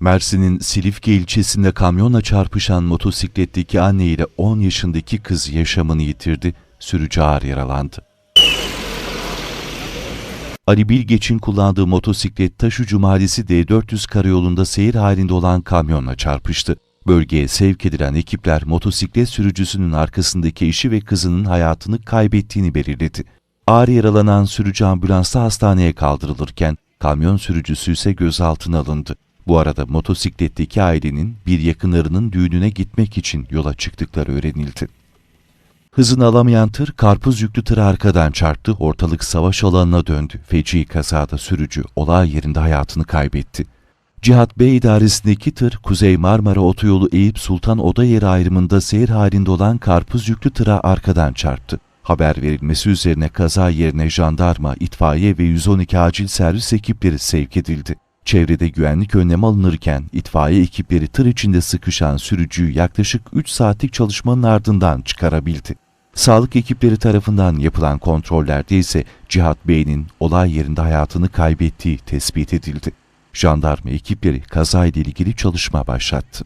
Mersin'in Silifke ilçesinde kamyonla çarpışan motosikletteki anne ile 10 yaşındaki kız yaşamını yitirdi, sürücü ağır yaralandı. Ali Bilgeç'in kullandığı motosiklet Taşucu Mahallesi D400 karayolunda seyir halinde olan kamyonla çarpıştı. Bölgeye sevk edilen ekipler motosiklet sürücüsünün arkasındaki eşi ve kızının hayatını kaybettiğini belirledi. Ağır yaralanan sürücü ambulansla hastaneye kaldırılırken kamyon sürücüsü ise gözaltına alındı. Bu arada motosikletteki ailenin bir yakınlarının düğününe gitmek için yola çıktıkları öğrenildi. Hızını alamayan tır karpuz yüklü tırı arkadan çarptı, ortalık savaş alanına döndü. Feci kazada sürücü olay yerinde hayatını kaybetti. Cihat Bey idaresindeki tır Kuzey Marmara Otoyolu Eyüp Sultan Oda Yeri ayrımında seyir halinde olan karpuz yüklü tıra arkadan çarptı. Haber verilmesi üzerine kaza yerine jandarma, itfaiye ve 112 acil servis ekipleri sevk edildi. Çevrede güvenlik önlemi alınırken itfaiye ekipleri tır içinde sıkışan sürücüyü yaklaşık 3 saatlik çalışmanın ardından çıkarabildi. Sağlık ekipleri tarafından yapılan kontrollerde ise Cihat Bey'in olay yerinde hayatını kaybettiği tespit edildi. Jandarma ekipleri kazayla ilgili çalışma başlattı.